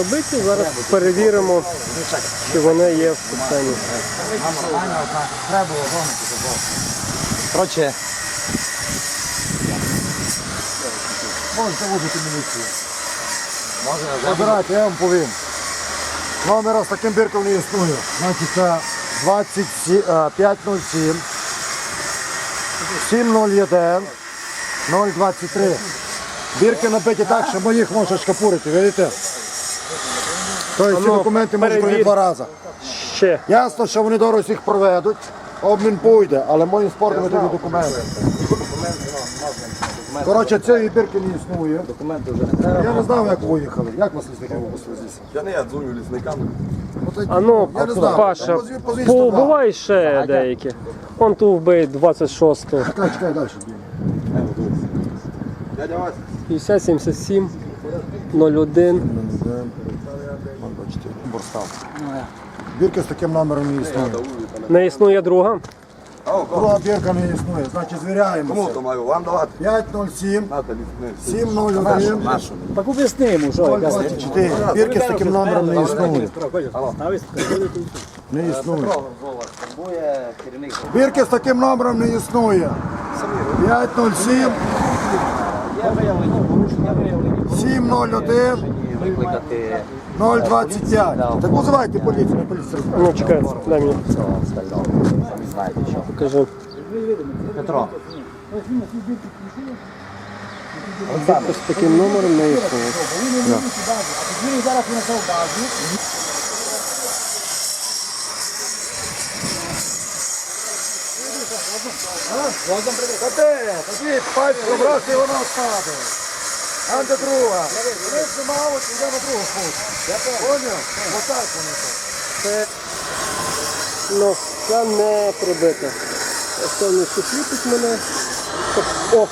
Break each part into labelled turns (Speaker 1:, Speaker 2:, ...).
Speaker 1: сильно биті. Зараз перевіримо, чи вони є в стані.
Speaker 2: Треба було. Коротше. Можете вузити міліцію.
Speaker 3: Забирайте, я вам повім. Номера з таким бірком не існує. Значить, це 27, е, 507 701 023. Бірки набиті так, що моїх може шкапурити, видите? Тобто ці
Speaker 1: ну,
Speaker 3: документи можуть
Speaker 1: перевір.
Speaker 3: пройти два рази.
Speaker 1: Ще.
Speaker 3: Ясно, що вони дорого всіх проведуть, обмін буде, але моїм спортом тобі документи. Коротше, цієї бірки не існує.
Speaker 2: документи вже не треба.
Speaker 3: Я не знав, як виїхали. Як вас лісники випустили звідси?
Speaker 4: Я не я дзвоню лісникам.
Speaker 1: А ну,
Speaker 3: Я не.
Speaker 1: Паша,
Speaker 3: Позвіть- позвіть 102.
Speaker 1: побувай ще деякі. Он тут вбий 26-го.
Speaker 3: Чекай, чекай далі.
Speaker 4: Дядя Вася.
Speaker 1: 50, 77, 01.
Speaker 3: Борстав. Бірка з таким номером не існує.
Speaker 1: Не існує друга.
Speaker 3: Друга бірка не існує, значить
Speaker 4: Кому
Speaker 3: звіряємося.
Speaker 4: то маю? Вам давати?
Speaker 3: 507
Speaker 4: Нате лісник.
Speaker 3: 701
Speaker 2: Так об'ясни йому, що
Speaker 3: 024. Бірки з таким номером не існує. Не існує. Бірки з таким номером не існує. 507
Speaker 2: Є виявлені порушення виявлені.
Speaker 3: 701
Speaker 2: Викликати
Speaker 3: 025. Так визивайте поліцію, не поліцію.
Speaker 1: Ну, чекай, дай
Speaker 2: що.
Speaker 1: покажи.
Speaker 2: Петро.
Speaker 1: З таким номером не існує.
Speaker 3: Кате, такий пальці образ і вона впаде. Там де друга. Якщо мало, то йде на другу фото. Поняв? Отак воно так.
Speaker 1: Ну, це не прибито. Це не сліпить мене. О,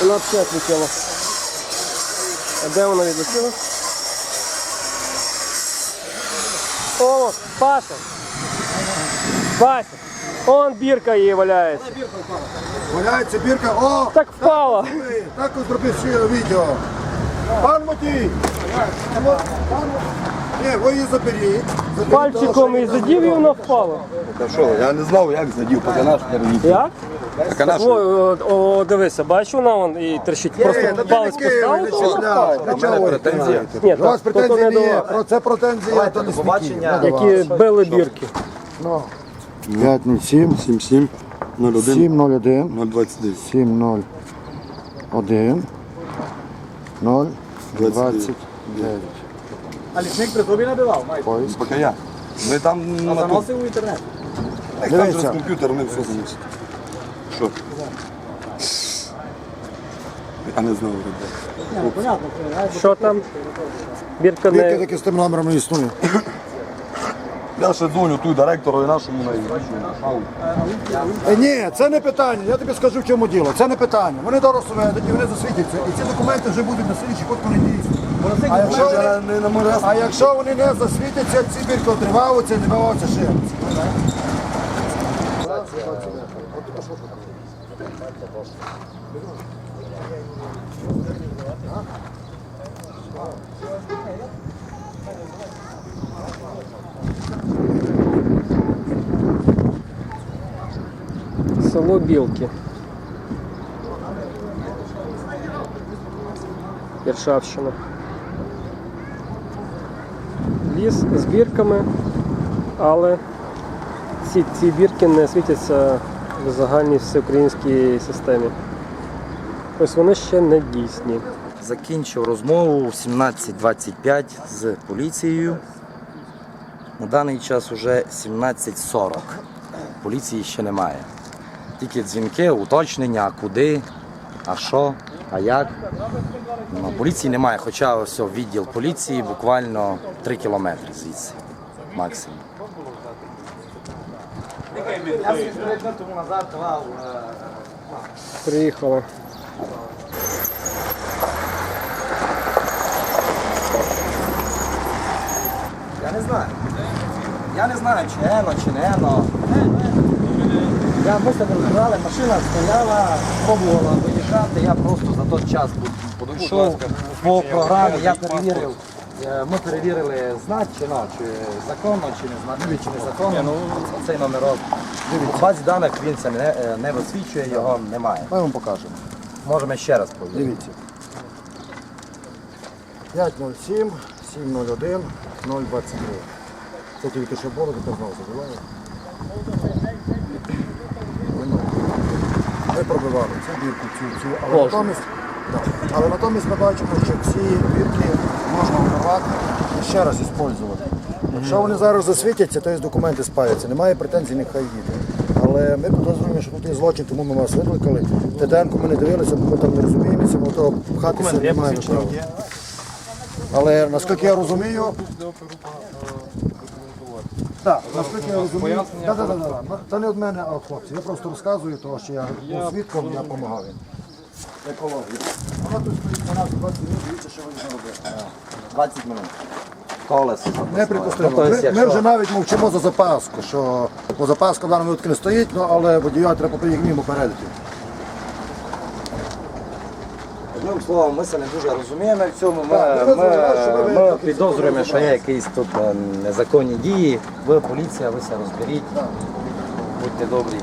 Speaker 1: вона все відлетіла. А де вона відлетіла? О, Паша! Вася! Он бірка її валяється.
Speaker 3: Валяється бірка. О!
Speaker 1: Так впала.
Speaker 3: Так ось зробив ще відео. Пан Матій! Ні, ви її заберіть. Заберіть,
Speaker 1: Пальчиком і задів і вона впала.
Speaker 4: Та що, я не знав, як задів, поки наш не робив.
Speaker 1: Як?
Speaker 4: Так наш.
Speaker 1: О, о, о, дивися, бачиш, вона вон і трещить. Просто палець поставив, то вона впала.
Speaker 3: Для чого
Speaker 4: претензія?
Speaker 1: Ні,
Speaker 3: До вас
Speaker 1: так, то
Speaker 3: претензій
Speaker 1: не
Speaker 3: не є. Про це претензія до лісників.
Speaker 2: побачення.
Speaker 3: не до.
Speaker 1: Які били бірки.
Speaker 3: 507
Speaker 4: 77 01
Speaker 3: 701
Speaker 4: 029.
Speaker 3: 701 0 29.
Speaker 2: А лісник при тобі набивав, Майк?
Speaker 3: Поїзд.
Speaker 4: Поки я. Ми там на ту-
Speaker 2: Заносив у інтернет.
Speaker 4: там через комп'ютер ми все занесли. Що? Я не знав, ребят.
Speaker 2: Ну, понятно,
Speaker 1: Що там? Бірка
Speaker 3: Бірки
Speaker 1: не.
Speaker 3: таки з тим номером не існує.
Speaker 4: Я ще дзвоню тут директору і нашому на
Speaker 3: Е, Ні, це не питання. Я тобі скажу, в чому діло. Це не питання. Вони дорослі ведуть і вони засвітяться. І ці документи вже будуть на слідчі код вони дійсні. А якщо, вони, а якщо вони не засвітяться, ці бірки отриваються і не баваються ще.
Speaker 1: Село Білки. Іршавщина. Ліс з бірками, але ці, ці бірки не світяться в загальній всеукраїнській системі. Ось вони ще не дійсні.
Speaker 2: Закінчив розмову в 17.25 з поліцією. На даний час вже 17.40. Поліції ще немає. Тільки дзвінки, уточнення, куди, а що, а як. Ну, поліції немає, хоча ось відділ поліції буквально 3 кілометри звідси максимум.
Speaker 1: Приїхали.
Speaker 2: Я не знаю. Я не знаю, чи ено, чи не ено. Я ми себе розбирали, машина стояла, пробувала виїжджати. Я просто за той час підійшов по програмі, я перевірив, Е, Ми перевірили значено, чи законно, чи не знаю, чи незаконно. Цей номерок. У базі даних він це не, е, не висвічує, його немає.
Speaker 3: Ми вам покажемо.
Speaker 2: Можемо ще раз повірити.
Speaker 3: Дивіться. 507 701 023. Це тільки що було, тепер знову забиває. Ми пробивали цю бірку, цю, цю, але натомість, да. але натомість ми бачимо, що ці бірки можна обірвати і ще раз використовувати. Якщо вони зараз засвітяться, то є документи спаяться. Немає претензій, нехай їде. Але ми підозрюємо, що тут є злочин, тому ми вас викликали. ТТН ми не дивилися, бо ми там не розуміємося, бо то пхатися немає права. Але наскільки я розумію, так, наскільки я розумію, да, да, да, да. це не від мене, а від хлопців. Я просто розказую, того, що я був свідком, я допомагав їм. Екологію. Воно тут стоїть на нас 20 минут, дивіться, що вони зробили.
Speaker 2: 20 минут. Колесо.
Speaker 3: Неприпустимо.
Speaker 2: Ну, то есть,
Speaker 3: Ми, ми
Speaker 2: якщо-
Speaker 3: вже навіть мовчимо за запаску, що бо запаска в даному випадку не стоїть, ну, але водія треба їх мимо передати.
Speaker 2: Одним словом, ми це не дуже розуміємо в цьому. Ми,
Speaker 3: ми
Speaker 2: ми, ми підозрюємо, що є якісь тут е, незаконні дії. Ви поліція, ви це розберіть. Будьте добрі.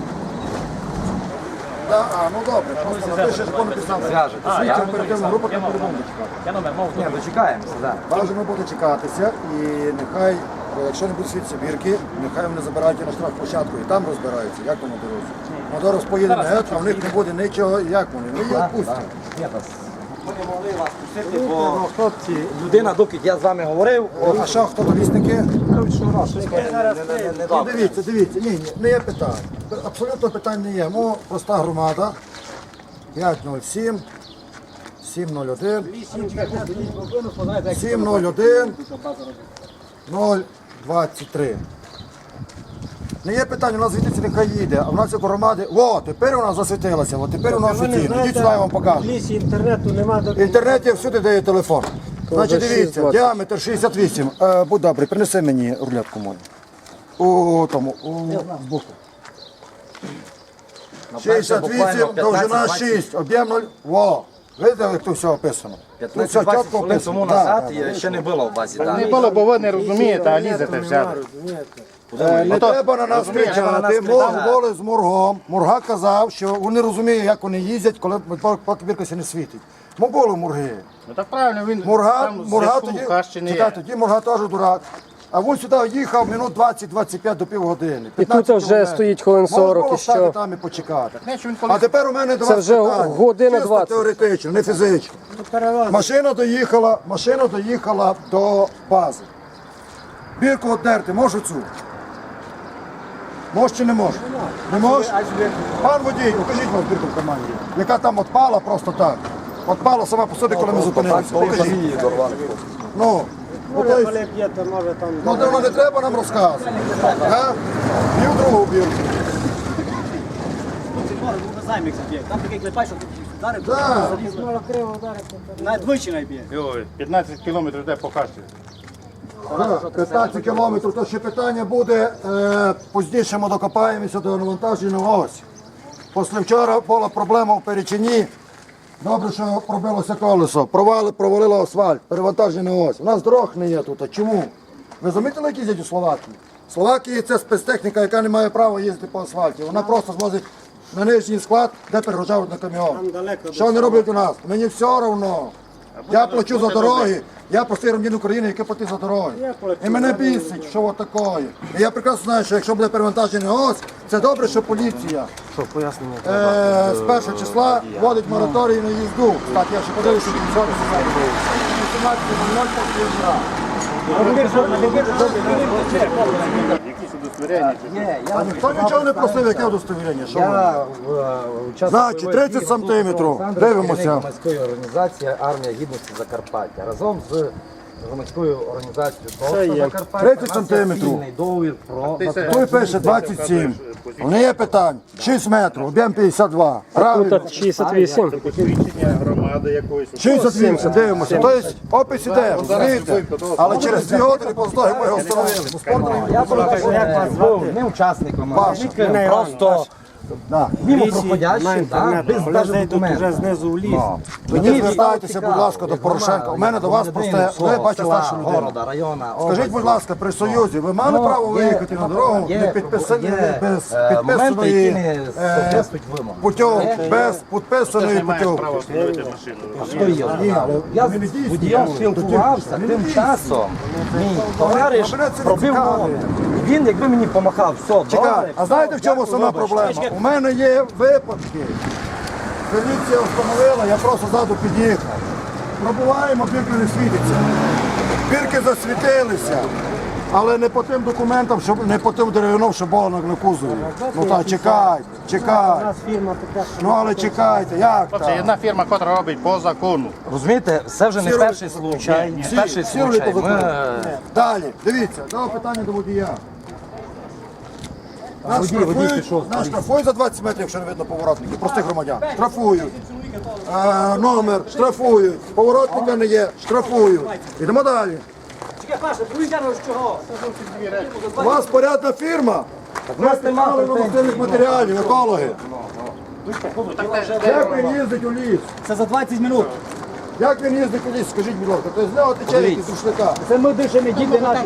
Speaker 3: Да, а, ну добре, просто напишеш, бо.
Speaker 2: Ні, дочекаємося, так.
Speaker 3: Бажано буде чекатися і нехай, е, якщо не будуть світці бірки, нехай вони забирають її на штрафплощадку і там розбираються, як воно дорозі. Моторос поїде на гет, а в них не буде нічого, як вони, ну її відпустять.
Speaker 2: Ні, та с- Ми не могли вас пустити, бо хлопці, людина, доки я з вами говорив,
Speaker 3: а що, хто то лісники?
Speaker 2: не, не, не, не
Speaker 3: Ну,
Speaker 2: добре.
Speaker 3: дивіться, дивіться, ні, ні, не є питань. Абсолютно питань не є. Ну, проста громада. 507, 701, 701, 023. Не є питань, у нас звідти нехай їде, а в нас як громади. О, тепер у нас засвітилося, о, тепер у нас офіційно. Ідіть сюди, я вам
Speaker 1: В
Speaker 3: покажу.
Speaker 1: лісі інтернету немає
Speaker 3: В інтернеті всюди дає телефон. Значить,
Speaker 1: вже
Speaker 3: дивіться,
Speaker 1: 6,20.
Speaker 3: діаметр 68. Е, будь добрий, принеси мені рулетку мою. У тому, у боку.
Speaker 2: На перше буквально
Speaker 3: 68, довжина 6, об'єм 0. Во! Видите, як тут все описано?
Speaker 2: 15-20 хвилин тому назад
Speaker 3: да, да.
Speaker 2: і ще не було в базі
Speaker 5: Не
Speaker 2: даних.
Speaker 5: було, бо ви не розумієте, а лізете взяти.
Speaker 3: Е, Не треба на нас кричати. Мов були з Мургом. Мурга казав, що вони розуміють, як вони їздять, коли поки бірка не світить. Ми були Мурги.
Speaker 5: Ну так правильно, він
Speaker 3: Мурга,
Speaker 5: там
Speaker 3: Мурга
Speaker 5: зв'язку
Speaker 3: тоді, чекай, тоді Мурга теж дурак. А він сюди їхав минут 20-25 до півгодини.
Speaker 1: І тут
Speaker 3: 15
Speaker 1: вже стоїть хвилин 40 і
Speaker 3: стати
Speaker 1: що?
Speaker 3: там і почекати. А тепер у мене до вас
Speaker 1: вже
Speaker 3: питання.
Speaker 1: година
Speaker 3: Чисто
Speaker 1: 20.
Speaker 3: теоретично, не фізично. Машина доїхала, машина доїхала до бази. Бірку одерти, можу цю? Може чи не може? Не може? Пан водій, покажіть вам бірку в кармані, яка там отпала просто так. Отпала сама по собі, коли ми зупинилися. Покажіть. Ну, ну, то есть, ну, то не треба нам розказувати. А? І в другу бірку.
Speaker 6: Там такий клепай, що вдарив,
Speaker 3: Так.
Speaker 6: навіть двічі найб'є.
Speaker 5: 15 кілометрів де покажете.
Speaker 3: Так, 15 кілометрів, то ще питання буде, е, пізніше ми докопаємося до навантаження ось. Після вчора була проблема в Перечині. Добре, що пробилося колесо, провали, провалило асфальт, перевантаження ось. У нас дорог не є тут. А чому? Ви замітили, які їздять у Словакії? Словакії це спецтехніка, яка не має права їздити по асфальті. Вона просто звозить на нижній склад, де перегружають на каміон. Що вони роблять у нас? Мені все одно. Я плачу за дороги, я простий громадянин України, який платить за дороги. І мене бісить, що от таке. І я прекрасно знаю, що якщо буде перевантажений ось, це добре, що поліція
Speaker 1: Що, пояснення?
Speaker 3: е, з першого числа вводить мораторій на їзду. Так, я ще подивився, що вчора 18.00
Speaker 5: Якісь удостоверення.
Speaker 3: А ніхто нічого не просив, яке удостовірення? Що
Speaker 2: я учасник
Speaker 3: Значить, 30 сантиметрів. Дивимося.
Speaker 2: громадської організації Армія гідності Закарпаття. Разом з громадською організацією
Speaker 1: Це є.
Speaker 3: 30
Speaker 2: у
Speaker 3: сантиметрів.
Speaker 2: договір про
Speaker 3: Той пише 27. Не є питань. 6 метрів, об'єм 52. Правильно?
Speaker 1: Тут 68.
Speaker 5: Посвідчення громади якоїсь.
Speaker 3: 68, дивимося. Тобто опис іде, розумієте? Але через дві години після ми його встановили. Бо спорту
Speaker 2: Я просто як вас був не учасником, а
Speaker 3: Ваш.
Speaker 2: просто
Speaker 3: Да.
Speaker 2: Мимо проходящим, да, без навіть документів.
Speaker 6: знизу в ліс.
Speaker 3: Тоді
Speaker 2: Мені
Speaker 3: звертайтеся, будь ласка, до Порошенка. У мене до вас просто, ви бачите
Speaker 2: села,
Speaker 3: старшу людину.
Speaker 2: города, району,
Speaker 3: Скажіть, будь ласка, при Союзі ви мали
Speaker 2: Ну,
Speaker 3: право
Speaker 2: є-
Speaker 3: виїхати на дорогу
Speaker 2: є-
Speaker 3: не підписані
Speaker 2: є,
Speaker 3: без
Speaker 2: е, моменти,
Speaker 3: підписаної
Speaker 2: які не
Speaker 3: е,
Speaker 2: соответствують вимогам.
Speaker 3: путівки, без підписаної
Speaker 5: не
Speaker 2: її знає?
Speaker 3: але
Speaker 2: Я з водієм спілкувався, тим часом мій товариш
Speaker 3: мене це не
Speaker 2: пробив
Speaker 3: цікавить.
Speaker 2: номер. Він, якби мені допомагав, все, добре.
Speaker 3: Чекай, а знаєте в чому сама проблема? У мене є випадки. Поліція встановила, я просто ззаду під'їхав. Пробуваємо, бірки не світиться. Бірки засвітилися. Але не по тим документам, щоб не по тим деревинам, що було на кузові. Ну так, чекайте, чекайте. Ну але чекайте, як
Speaker 5: Це
Speaker 3: так?
Speaker 5: одна фірма, яка робить по закону.
Speaker 2: Розумієте, це вже не
Speaker 3: Всі
Speaker 2: перший
Speaker 3: роблять-
Speaker 2: случай.
Speaker 3: Всі-
Speaker 2: Перший
Speaker 3: всі роблять
Speaker 2: случай.
Speaker 3: закону. Далі, дивіться, дав питання до водія. Нас
Speaker 2: Водій- водій
Speaker 3: штрафують,
Speaker 2: пішов.
Speaker 3: нас штрафують за 20 метрів, якщо не видно поворотників, простих громадян. Штрафують. Е, номер, штрафують. Поворотника не є, штрафують. Ідемо далі.
Speaker 6: Чекай, Паша, проїжджаємо з чого?
Speaker 3: У вас порядна фірма. Ми стимали нормативних матеріалів, екологи. Як він їздить у ліс?
Speaker 6: Це за 20 минут.
Speaker 3: Як він їздить ліс? Скажіть, будь ласка, то з нього тече якийсь рушника.
Speaker 6: Це ми дишемо, діти наші.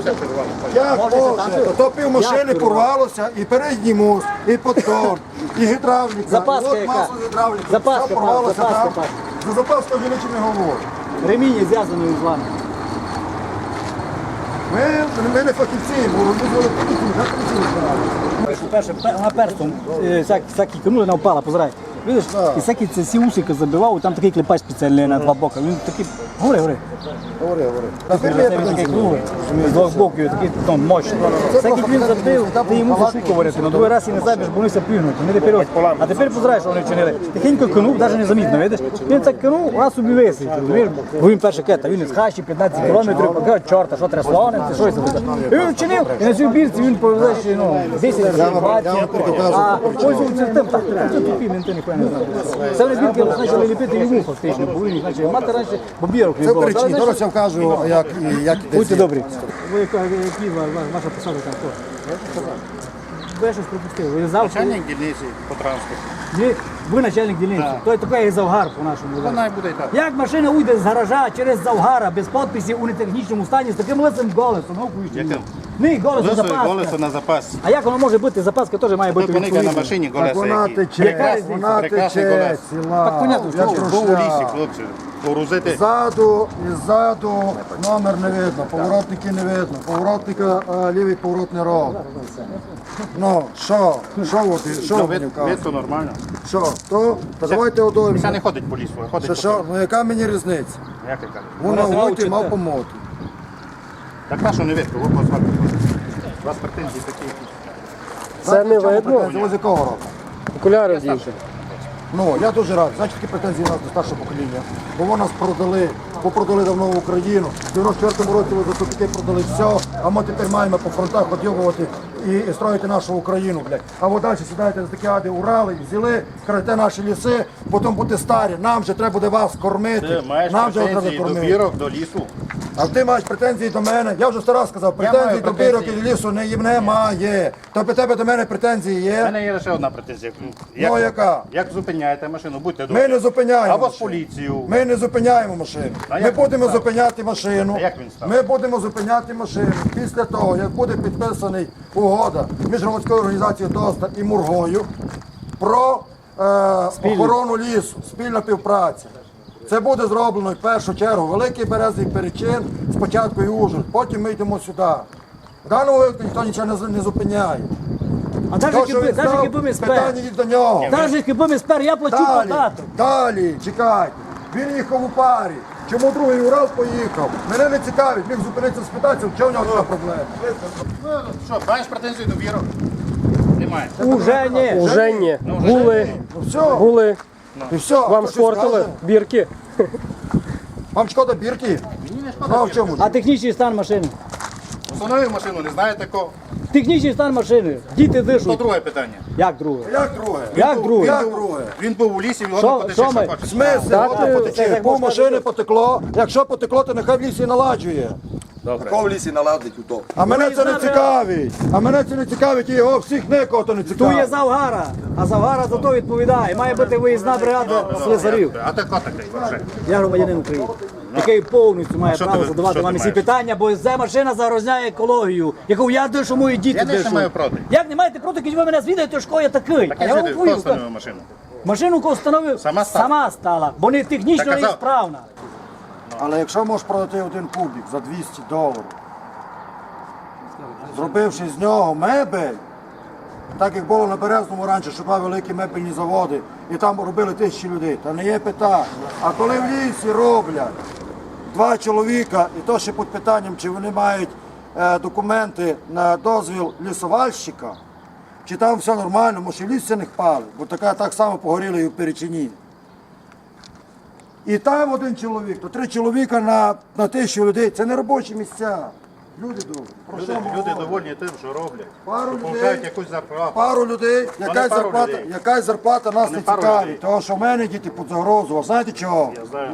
Speaker 3: Як
Speaker 6: Може?
Speaker 3: То пів машини порвалося, і передній мост, і подтон, і гідравліка.
Speaker 6: Запаска яка?
Speaker 3: масло гідравліки.
Speaker 6: Запаска,
Speaker 3: Все порвалося
Speaker 6: запаска,
Speaker 3: там. За запаску вже нічого не говорю.
Speaker 6: Реміння зв'язані з вами.
Speaker 3: Ми, ми не фахівці, бо ми були поліції, як збирали.
Speaker 6: Перше, на перстом е, всякі, всякі кинули, вона впала, позирай. Видиш, і всякі ці всі усики забивав, і там такий клепач спеціальний на два боки. Він такий, гори, гори.
Speaker 3: Говори, говори.
Speaker 6: Це він такий круглий, з двох боків, такий там мощний. Всякий він забив, ти йому за на другий раз і не забіж, бо вони все плюнуть, вони тепер. А тепер позираєш, що вони вчинили. Тихенько кинув, навіть не замітно, видиш? Він так кинув, у нас собі висить. розумієш? Бо він перший кет, а він із хащі 15 кілометрів, покаже, чорта, що треба слоним, це що це. І він вчинив, і на цій бірці він повезе ще, ну, 10
Speaker 3: Я вам покажу.
Speaker 6: а тим, так, це тупі, менти не. Це вони бірки почали ліпити йому фактично, бо він їх мати раніше, бо бірок не
Speaker 3: Це
Speaker 6: було.
Speaker 3: перечні, зараз я вкажу, як, і- як
Speaker 6: Будьте добрі. Ви яка- які ва- ва- ваша посада там хто? Ви щось пропустили. Ви завтра.
Speaker 5: Начальник дільниці по транспорту.
Speaker 6: Ви, ви начальник дільниці. Той такий завгар по нашому.
Speaker 5: Вона і буде і так.
Speaker 6: Як машина уйде з гаража через завгара без підписів у нетехнічному стані з таким лисим голосом, ну
Speaker 5: Яким?
Speaker 6: Ні, голос
Speaker 5: Лисою
Speaker 6: запаска.
Speaker 5: голосу на запас.
Speaker 6: А як воно може бути? Запаска теж має бути
Speaker 5: Зупиника на
Speaker 6: відповідна.
Speaker 5: машині
Speaker 3: Так
Speaker 5: колеса
Speaker 3: вона
Speaker 5: які.
Speaker 3: тече,
Speaker 6: Прекрасний-
Speaker 3: вона
Speaker 5: прекрасний
Speaker 3: тече
Speaker 5: колес.
Speaker 3: ціла.
Speaker 6: Так, понятно,
Speaker 3: як
Speaker 6: що
Speaker 5: Був у
Speaker 3: рушля.
Speaker 5: лісі, хлопці. Погрузити.
Speaker 3: Ззаду і ззаду номер не видно, поворотники не видно, поворотника а, лівий поворот не робить. Ну, що? Що от, що
Speaker 5: Ну,
Speaker 3: мені
Speaker 5: вид, то нормально.
Speaker 3: Що? То? Та давайте одоймо.
Speaker 5: Це не ходить по лісу, а ходить
Speaker 3: Що,
Speaker 5: по
Speaker 3: що? Ну яка мені різниця?
Speaker 5: Як ти кажеш?
Speaker 3: Вона
Speaker 6: Вона
Speaker 3: готі
Speaker 6: вчить,
Speaker 3: мав помоти.
Speaker 5: Так на що не видно, ви позвати. У вас претензії такі.
Speaker 1: Це не видно.
Speaker 3: З якого року?
Speaker 1: Окуляри дівчат.
Speaker 3: Ну, я дуже радий. Значить, такі претензії у нас до старшого покоління. Бо вони нас продали, бо продали давно в Україну. В 94-му році ви за сутки продали все, а ми тепер маємо по фронтах одягувати і, і строїти нашу Україну, блядь. А ви далі сідаєте за такі ади Урали, взяли, крадете наші ліси, потім будете старі. Нам же треба буде вас кормити.
Speaker 5: Ти маєш
Speaker 3: Нам же треба
Speaker 5: претензії до
Speaker 3: кормити.
Speaker 5: бірок, до лісу.
Speaker 3: А ти маєш претензії до мене. Я вже сто раз сказав,
Speaker 5: маю
Speaker 3: до бірок і
Speaker 5: претензії.
Speaker 3: лісу не, немає. То до тебе до мене претензії
Speaker 5: У
Speaker 3: є.
Speaker 5: мене є лише одна претензія.
Speaker 3: Ну, яка?
Speaker 5: Як зупиняєте машину, будьте добрі.
Speaker 3: Ми не зупиняємо.
Speaker 5: Або з
Speaker 3: машину.
Speaker 5: поліцією.
Speaker 3: Ми не зупиняємо машину.
Speaker 5: А
Speaker 3: Ми
Speaker 5: як він
Speaker 3: будемо
Speaker 5: став?
Speaker 3: зупиняти машину.
Speaker 5: А як він став?
Speaker 3: Ми будемо зупиняти машину після того, як буде підписаний угода між громадською організацією ДОСТа і Мургою про е, охорону лісу, спільна співпраця. Це буде зроблено в першу чергу Великий Березний перечин, спочатку і Ужгород, потім ми йдемо сюди. В даному випадку ніхто нічого не, зупиняє.
Speaker 6: А навіть якби навіть ми спер.
Speaker 3: питання їх до нього.
Speaker 6: Навіть якби ми спер, я плачу
Speaker 3: Далі,
Speaker 6: податок.
Speaker 3: далі, чекайте. Він їхав у парі. Чому другий Урал поїхав? Мене не цікавить, міг зупинитися спитатися, в чому в нього така проблема.
Speaker 5: Ну, що, маєш претензії до бірок? Немає.
Speaker 6: Уже ні.
Speaker 1: Уже ні. Були,
Speaker 3: Ну все,
Speaker 1: були.
Speaker 3: і все.
Speaker 1: Вам
Speaker 3: хто щось
Speaker 1: спортили бірки.
Speaker 3: Вам шкода бірки?
Speaker 5: Мені не
Speaker 3: Ну, а
Speaker 5: шкода.
Speaker 3: в чому?
Speaker 6: А технічний стан машини?
Speaker 5: Установив машину, не знаєте кого.
Speaker 6: Технічний стан машини. Діти
Speaker 5: То
Speaker 6: дишуть.
Speaker 5: друге питання.
Speaker 6: Як друге?
Speaker 3: Як друге?
Speaker 6: Як друге?
Speaker 3: Як друге?
Speaker 5: Він був у лісі, його
Speaker 6: Що-
Speaker 5: не потече,
Speaker 6: що ми?
Speaker 5: що.
Speaker 1: Так,
Speaker 3: воно потече.
Speaker 6: так
Speaker 3: Пол машини потекло. Якщо потекло, то нехай в лісі наладжує.
Speaker 4: Тако в лісі налазить у то.
Speaker 3: А мене це не цікавить. А мене це не цікавить, і його всіх нікого то не
Speaker 6: Ту є
Speaker 3: цікавить.
Speaker 6: Завгара, а Завгара за то відповідає. Має бути виїзна бригада слесарів.
Speaker 5: А ти хто такий вже?
Speaker 6: Я громадянин України, який повністю має
Speaker 5: що
Speaker 6: право
Speaker 5: ти-
Speaker 6: задавати
Speaker 5: що
Speaker 6: вам
Speaker 5: ти
Speaker 6: всі
Speaker 5: маєш?
Speaker 6: питання, бо ця машина загрозняє екологію, яку я дишу, мої діти
Speaker 5: Я не
Speaker 6: дишуть.
Speaker 5: маю проти.
Speaker 6: Як не маєте проти, коли ви мене звідаєте, що я такий?
Speaker 5: Так
Speaker 6: а
Speaker 5: я
Speaker 6: вам
Speaker 5: хто встановив машину?
Speaker 6: машину, яку встановив,
Speaker 5: Сама стала?
Speaker 6: сама стала, бо не технічно
Speaker 5: Так, а
Speaker 6: не
Speaker 5: за-
Speaker 6: справна.
Speaker 3: Але якщо можеш продати один кубик за 200 доларів, зробивши з нього мебель, так як було на Березному раніше, що були великі мебельні заводи, і там робили тисячі людей, то не є питання. А коли в лісі роблять два чоловіка, і то ще під питанням, чи вони мають е, документи на дозвіл лісовальщика, чи там все нормально, може ліс не пали, бо така так само погоріла і в Перечині. І там один чоловік, то три чоловіка на, на тисячу людей. Це не робочі місця. Люди добрі. Про
Speaker 5: Люди,
Speaker 3: ми
Speaker 5: люди
Speaker 3: говоримо?
Speaker 5: довольні тим, що роблять.
Speaker 3: Пару
Speaker 5: Що
Speaker 3: людей.
Speaker 5: Получають якусь зарплату.
Speaker 3: Пару людей, якась
Speaker 5: пару
Speaker 3: зарплата,
Speaker 5: людей.
Speaker 3: якась зарплата нас не
Speaker 5: пару
Speaker 3: цікавить.
Speaker 5: людей.
Speaker 3: Тому що в мене діти під загрозу. А знаєте чого?
Speaker 5: Я знаю.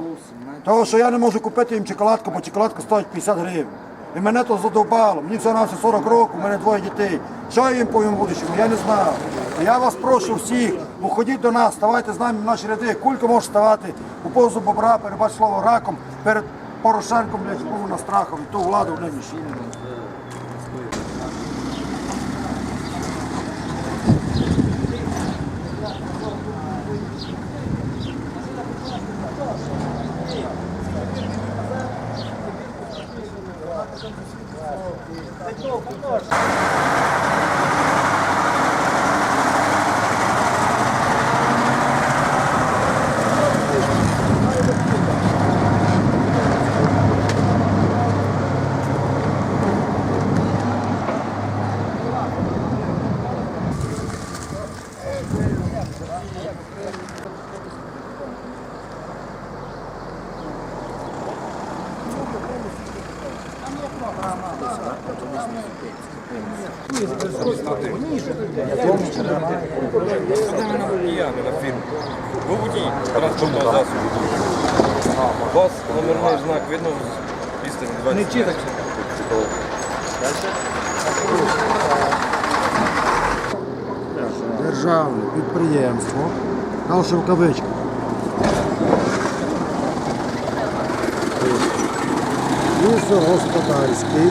Speaker 3: Того, що я не можу купити їм чоколадку, бо чоколадка стоїть 50 гривень. І мене то задовбало. Мені все на все 40 років, у мене двоє дітей. Що я їм повім будущому? Я не знаю. Я вас прошу всіх, ну ходіть до нас, ставайте з нами в наші ряди. Кулька може ставати у позу бобра, перебач слово раком, перед Порошенком, блядь, був на страхом, ту владу в нинішній.
Speaker 7: Thank фірму. У вас номерний знак видно з істини 20. Не.
Speaker 3: Державне підприємство, далі в кавичках. Лісогосподарський